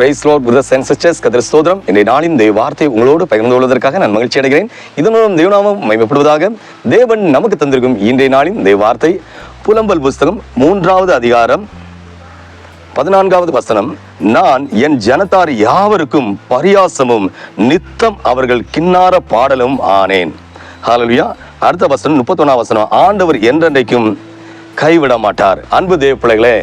Price lord with census கதிர ஸ்தோத்திரம். இன்றைய நாளின் இந்த வார்த்தை உங்களோடு பகிர்ந்து கொள்வதற்காக நான் மகிழ்ச்சி அடைகிறேன். இதன் மூலம் தெய்வநாமம் மைமைப்படுவதாக தேவன் நமக்கு தந்திருக்கும் இன்றைய நாளின் தெய்வ வார்த்தை. புலம்பல் புஸ்தகம் மூன்றாவது அதிகாரம் பதினான்காவது வசனம். நான் என் ஜனத்தார் யாவருக்கும் பரியாசமும் நித்தம் அவர்கள் கிண்ணார பாடலும் ஆனேன். ஹalleluya அடுத்த வசனம் முப்பத்தொன்னாம் வசனம். ஆண்டவர் என்றென்றைக்கும் கைவிட மாட்டார் அன்பு தேவ பிள்ளைகளே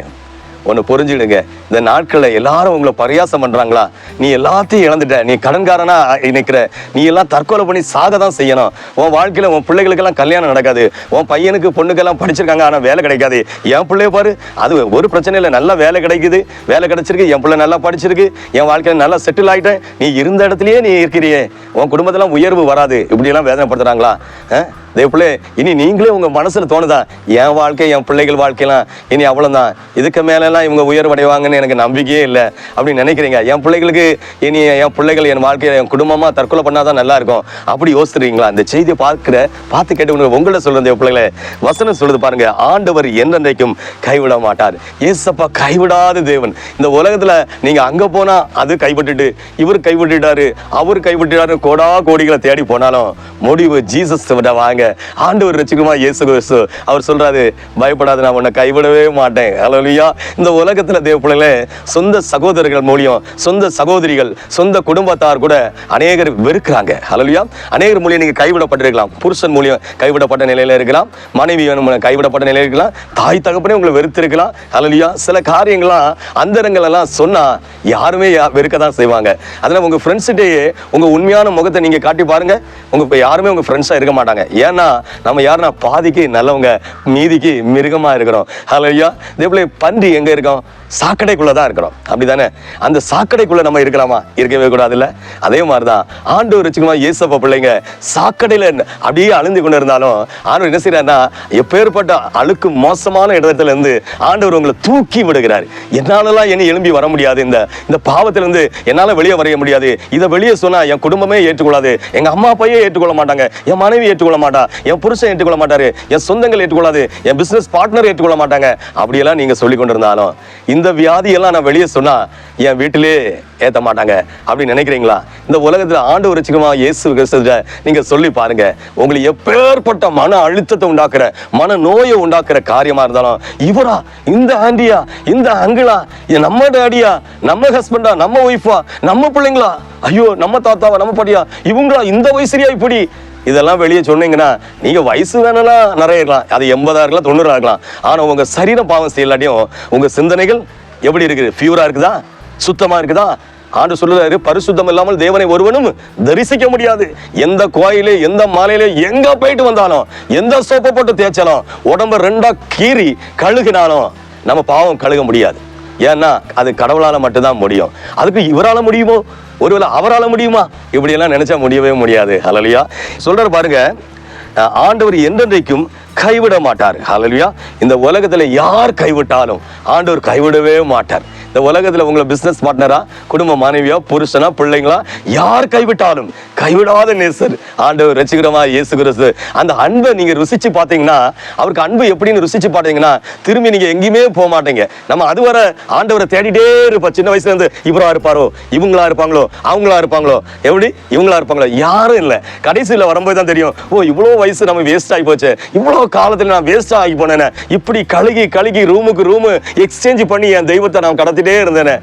ஒன்று புரிஞ்சுடுங்க இந்த நாட்களில் எல்லாரும் உங்களை பரியாசம் பண்ணுறாங்களா நீ எல்லாத்தையும் இழந்துட்ட. நீ கடன்காரனா நிற்கிற நீ எல்லாம் தற்கொலை பண்ணி சாக தான் செய்யணும். உன் வாழ்க்கையில் உன் பிள்ளைகளுக்கெல்லாம் கல்யாணம் நடக்காது. உன் பையனுக்கு பொண்ணுக்கெல்லாம் படிச்சிருக்காங்க ஆனால் வேலை கிடைக்காது. என் பிள்ளைய பாரு. அது ஒரு பிரச்சனை இல்லை. நல்லா வேலை கிடைக்குது. வேலை கிடைச்சிருக்கு. என் பிள்ளை நல்லா படிச்சிருக்கு. என் வாழ்க்கையில் நல்லா செட்டில் ஆகிட்டேன் நீ இருந்த இடத்துலையே நீ இருக்கிறியே. உன் குடும்பத்தெல்லாம் உயர்வு வராது. இப்படியெல்லாம் வேதனைப்படுத்துறாங்களா? அதே தேவப்பிள்ளை இனி நீங்களே உங்க மனசுல தோணுதா என் வாழ்க்கை என் பிள்ளைகள் வாழ்க்கையெல்லாம் இனி அவ்வளவுதான் இதுக்கு மேலெல்லாம் இவங்க உயர்வடைவாங்கன்னு எனக்கு நம்பிக்கையே இல்லை அப்படின்னு நினைக்கிறீங்க? என் பிள்ளைகளுக்கு இனி என் பிள்ளைகள் என் வாழ்க்கையை என் குடும்பமா தற்கொலை பண்ணாதான் நல்லா இருக்கும். அப்படி யோசிச்சிருக்கீங்களா? அந்த செய்தியை பார்க்கிற பார்த்து கேட்டு உங்களை சொல்றது என் பிள்ளைகளே. வசனம் சொல்லுது பாருங்க ஆண்டவர் என்றென்றைக்கும் கைவிட மாட்டார். ஏசப்பா கைவிடாத தேவன். இந்த உலகத்துல நீங்க அங்க போனா அது கைவிட்டுட்டு இவர் கைவிட்டுட்டாரு அவர் கைவிட்டுட்டாரு கோடா கோடிகளை தேடி போனாலும் முடிவு ஜீசஸ் விட வாங்க. ஆண்டவர் ரசிக்குமா இயேசு கிறிஸ்து. அவர் சொல்றாரு பயப்படாது நான் உன்னை கைவிடவே மாட்டேன். அலலியா இந்த உலகத்துல தேவப்பிள்ளைகளே சொந்த சகோதரர்கள் மூலியம் சொந்த சகோதரிகள் சொந்த குடும்பத்தார் கூட அநேகர் வெறுக்கிறாங்க. அலலியா அநேகர் மூலியம் நீங்க கைவிடப்பட்டிருக்கலாம். புருஷன் மூலியம் கைவிடப்பட்ட நிலையில இருக்கலாம். மனைவி மூலம் கைவிடப்பட்ட நிலையில இருக்கலாம். தாய் தகப்பனே உங்களை வெறுத்திருக்கலாம். அலலியா சில காரியங்கள்லாம் அந்தரங்கள் எல்லாம் சொன்னா யாருமே யா- வெறுக்க தான் செய்வாங்க. அதனால் உங்க ஃப்ரெண்ட்ஸ்கிட்டயே உங்க உண்மையான முகத்தை நீங்க காட்டி பாருங்க. உங்க இப்போ யாருமே உங்க ஃப்ரெண்ட்ஸா இருக்க மாட்டாங்க. ஏன்னா நம்ம யாருன்னா பாதிக்கு நல்லவங்க மீதிக்கு மிருகமா இருக்கிறோம். ஹalleluya இதே பன்றி எங்க இருக்கோம்? சாக்கடைக்குள்ளே தான் இருக்கிறோம். அப்படிதானே? அந்த சாக்கடைக்குள்ள நம்ம இருக்கலாமா? இருக்கவே கூடாதுல்ல? அதே மாதிரிதான். ஆண்டவர் வச்சுக்கமா ஏசப்ப பிள்ளைங்க சாக்கடையில் அப்படியே அழுந்து கொண்டு இருந்தாலும் ஆண்டவர் என்ன செய்கிறாருன்னா எப்பேற்பட்ட அழுக்கு மோசமான இடத்துல இருந்து ஆண்டவர் உங்களை தூக்கி விடுகிறார். என்னாலலாம் என்ன எழும்பி வர முடியாது. இந்த இந்த பாவத்திலிருந்து என்னால வெளியே வரைய முடியாது. இதை வெளியே சொன்னா என் குடும்பமே ஏற்றுக்கொள்ளாது. எங்க அம்மா அப்பையே ஏற்றுக்கொள்ள மாட்டாங்க. என் மனைவி ஏற்றுக்கொள்ள மாட்டா என் புருஷன் ஏற்றுக்கொள்ள மாட்டாரு. என் சொந்தங்கள் ஏற்றுக்கொள்ளாது. என் பிசினஸ் பார்ட்னர் ஏற்றுக்கொள்ள மாட்டாங்க. அப்படியெல்லாம் நீங்க சொல்லி கொண்டிருந்தாலும் இந்த வியாதியெல்லாம் நான் வெளியே சொன்னா என் வீட்டிலே ஏத்த மாட்டாங்க. அப்படின்னு நினைக்கிறீங்களா? இந்த உலகத்துல ஆண்டு வச்சுக்கமா இயேசு கிறிஸ்துவ நீங்க சொல்லி பாருங்க. உங்களுக்கு எப்பேற்பட்ட மன அழுத்தத்தை உண்டாக்குற மன நோயை உண்டாக்குற காரியமா இருந்தாலும் இவரா இந்த ஆண்டியா இந்த அங்கிளா நம்ம டேடியா நம்ம ஹஸ்பண்டா நம்ம ஒய்ஃபா நம்ம பிள்ளைங்களா? ஐயோ நம்ம தாத்தாவா நம்ம பாட்டியா? இவங்களா இந்த வயசுலயா இப்படி? இதெல்லாம் வெளியே சொன்னீங்கன்னா நீங்கள் வயசு வேணும்னா நிறைய இருக்கலாம். அது எண்பதாக இருக்கலாம் தொண்ணூறா இருக்கலாம். ஆனால் உங்கள் சரீரம் பாவம் செய்யலாட்டியும் உங்கள் சிந்தனைகள் எப்படி இருக்குது? ஃபியூராக இருக்குதா? சுத்தமாக இருக்குதா? ஆண்டு சொல்லுறாரு பரிசுத்தம் இல்லாமல் தேவனை ஒருவனும் தரிசிக்க முடியாது. எந்த கோயிலே எந்த மாலையிலே எங்க போயிட்டு வந்தாலும் எந்த சோப்பை போட்டு தேய்ச்சாலும் உடம்ப ரெண்டா கீறி கழுகினாலும் நம்ம பாவம் கழுக முடியாது. ஏன்னா அது கடவுளால் மட்டும்தான் முடியும். அதுக்கு இவரால் முடியுமோ? ஒருவேளை அவரால் முடியுமா? இப்படியெல்லாம் நினைச்சா முடியவே முடியாது. ஹalleluya சொல்றாரு பாருங்க ஆண்டவர் என்றென்றைக்கும் கைவிட மாட்டார். ஹalleluya இந்த உலகத்தில் யார் கைவிட்டாலும் ஆண்டவர் கைவிடவே மாட்டார். இந்த உலகத்தில் உங்களை பிஸ்னஸ் பார்ட்னரா குடும்ப மனைவியா புருஷனா பிள்ளைங்களா யார் கைவிட்டாலும் கைவிடாத நேசர். ஆண்டவர் ரசிகரமா இயேசு கிறிஸ்து. அந்த அன்பை நீங்க ருசிச்சு பார்த்தீங்கன்னா அவருக்கு அன்பு எப்படின்னு ருசிச்சு பார்த்தீங்கன்னா திரும்பி நீங்க எங்கேயுமே போக மாட்டீங்க. நம்ம அதுவரை ஆண்டவரை தேடிட்டே இருப்போம். சின்ன வயசுல இருந்து இவரா இருப்பாரோ இவங்களா இருப்பாங்களோ அவங்களா இருப்பாங்களோ எப்படி? இவங்களா இருப்பாங்களோ? யாரும் இல்லை. கடைசியில் வரும்போது தான் தெரியும் ஓ இவ்வளோ வயசு நம்ம வேஸ்ட் ஆகி போச்சு. இவ்வளோ காலத்தில் நான் வேஸ்ட் ஆகி போனேன். இப்படி கழுகி கழுகி ரூமுக்கு ரூமு எக்ஸ்சேஞ்ச் பண்ணி என் தெய்வத்தை நான் கடத்திட்டே இருந்தேன்.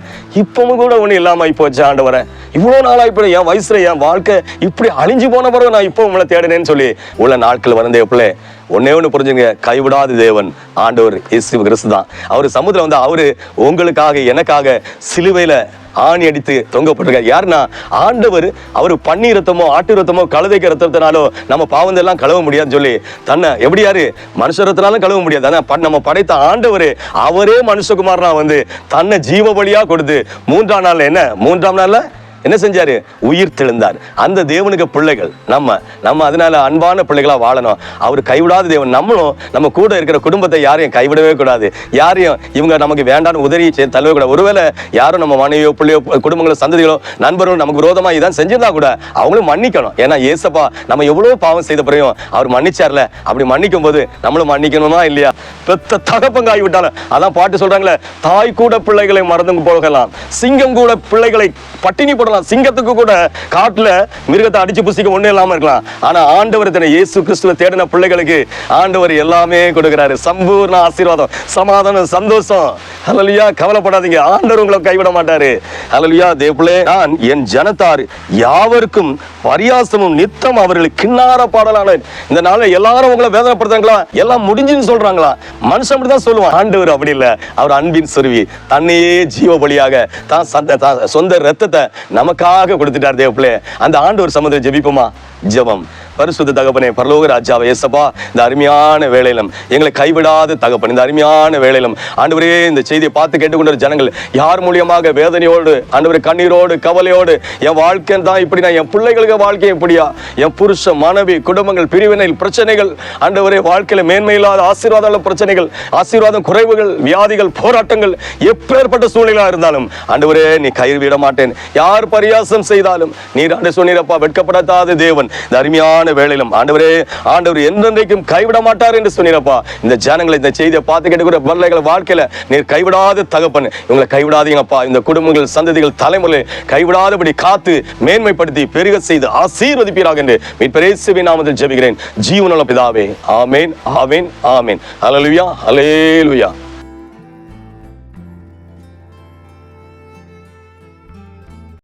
இப்பவும் கூட ஒன்றும் இல்லாமல் ஆகி போச்சு ஆண்டவரை. இவ்வளோ நாளாக இப்போ என் வயசுல என் வாழ்க்கை இப்படி அழிஞ்சு போன பிறகு நான் இப்போ உங்களை தேடினேன்னு சொல்லி உள்ள நாட்கள் வந்தே பிள்ளை ஒன்னே ஒன்று புரிஞ்சுங்க கைவிடாத தேவன் ஆண்டவர் இயேசு கிறிஸ்து தான். அவர் சமுத்திரம் வந்து அவரு உங்களுக்காக எனக்காக சிலுவையில ஆணி அடித்து தொங்கப்பட்டிருக்காரு. யாருன்னா ஆண்டவர் அவர் பன்னி ரத்தமோ ஆட்டு ரத்தமோ கழுதைக்கு ரத்தத்தினாலோ நம்ம பாவந்தெல்லாம் கழுவ முடியாதுன்னு சொல்லி தன்னை எப்படி யாரு? மனுஷ ரத்தினாலும் கழுவ முடியாது. ஆனால் நம்ம படைத்த ஆண்டவர் அவரே மனுஷகுமாரனா வந்து தன்னை ஜீவ பலியா கொடுத்து மூன்றாம் நாள்ல என்ன? மூன்றாம் நாள்ல என்ன செஞ்சாரு? உயிர் தெழுந்தார். அந்த தேவனுக்கு பிள்ளைகள் நம்ம நம்ம அதனால அன்பான பிள்ளைகளா வாழணும். அவர் கைவிடாத தேவன். நம்மளும் நம்ம கூட இருக்கிற குடும்பத்தை யாரையும் கைவிடவே கூடாது. யாரையும் இவங்க நமக்கு வேண்டான உதவி செய்ய தள்ளவே கூடாது. ஒருவேளை யாரும் நம்ம மனைவியோ பிள்ளையோ குடும்பங்களோ சந்ததிகளோ நண்பர்களோ நமக்கு விரோதமாக இதான் செஞ்சிருந்தா கூட அவங்களும் மன்னிக்கணும். ஏன்னா ஏசப்பா நம்ம எவ்வளோ பாவம் செய்த பிறகும் அவர் மன்னிச்சார்ல. அப்படி மன்னிக்கும் போது நம்மளும் மன்னிக்கணுமா இல்லையா? பெத்த தகப்பங்காய் விட்டாலும் அதான் பாட்டு சொல்றாங்களே தாய் கூட பிள்ளைகளை மறந்து போகலாம். சிங்கம் கூட பிள்ளைகளை பட்டினி போடலாம். இருக்கலாம் சிங்கத்துக்கு கூட காட்டுல மிருகத்தை அடிச்சு புசிக்க ஒண்ணு இல்லாம இருக்கலாம். ஆனா ஆண்டவர் தன்னை இயேசு கிறிஸ்துவ தேடின பிள்ளைகளுக்கு ஆண்டவர் எல்லாமே கொடுக்கிறாரு. சம்பூர்ண ஆசீர்வாதம் சமாதானம் சந்தோஷம். அலலியா கவலைப்படாதீங்க. ஆண்டவர் உங்களை கைவிட மாட்டாரு. அலலியா தேவளே நான் என் ஜனத்தார் யாவருக்கும் பரியாசமும் நித்தம் அவர்களுக்கு கிண்ணார பாடலான இந்த நாள்ல எல்லாரும் உங்களை வேதனைப்படுத்துறாங்களா? எல்லாம் முடிஞ்சுன்னு சொல்றாங்களா? மனுஷன் அப்படிதான் சொல்லுவான். ஆண்டவர் அப்படி இல்லை. அவர் அன்பின் சுருவி தன்னையே ஜீவ பலியாக தான் சொந்த ரத்தத்தை நமக்காக கொடுத்துட்டார் தேவப்பிள்ளை அந்த ஆண்டவர் சம்மந்தம் ஜெபிப்போமா? ஜெபம். பரிசுத்த தகப்பனே பரலோக ராஜாவை ஏசப்பா இந்த அருமையான வேலையிலும் எங்களை கைவிடாத தகப்பன் இந்த அருமையான வேலையிலும் ஆண்டவரே இந்த செய்தியை பார்த்து கேட்டுக்கொண்ட ஜனங்கள் யார் மூலியமாக வேதனையோடு ஆண்டவர் கண்ணீரோடு கவலையோடு என் வாழ்க்கை தான் இப்படினா என் பிள்ளைகளுக்கு வாழ்க்கை எப்படியா என் புருஷ மனைவி குடும்பங்கள் பிரிவினை பிரச்சனைகள் ஆண்டவரே வாழ்க்கையில் மேன்மையில்லாத ஆசீர்வாத பிரச்சனைகள் ஆசீர்வாதம் குறைவுகள் வியாதிகள் போராட்டங்கள் எப்பேற்பட்ட சூழ்நிலையாக இருந்தாலும் ஆண்டவரே நீ கைவிட மாட்டேன். யார் பரியாசம் செய்தாலும் நீர் ஆண்டு சொன்னீரப்பா வெட்கப்படாத தேவன். இந்த அருமையான வேலையிலும் ஆண்டவரே ஆண்டவர் என்றென்றைக்கும் கைவிட மாட்டார் என்று சொன்னீரப்பா. இந்த ஜனங்களை இந்த செய்தியை பார்த்து கேட்டுக்கிற பிள்ளைகள் வாழ்க்கையில நீர் கைவிடாத தகப்பன். இவங்களை கைவிடாதீங்கப்பா. இந்த குடும்பங்கள் சந்ததிகள் தலைமுறை கைவிடாதபடி காத்து மேன்மைப்படுத்தி பெருக செய்து ஆசீர்வதிப்பீராக என்று மீட்பரேசுவின் நாமத்தில் ஜெபிக்கிறேன். ஜீவனுள்ள பிதாவே ஆமேன் ஆமேன் ஆமேன். அலலுயா அலேலுயா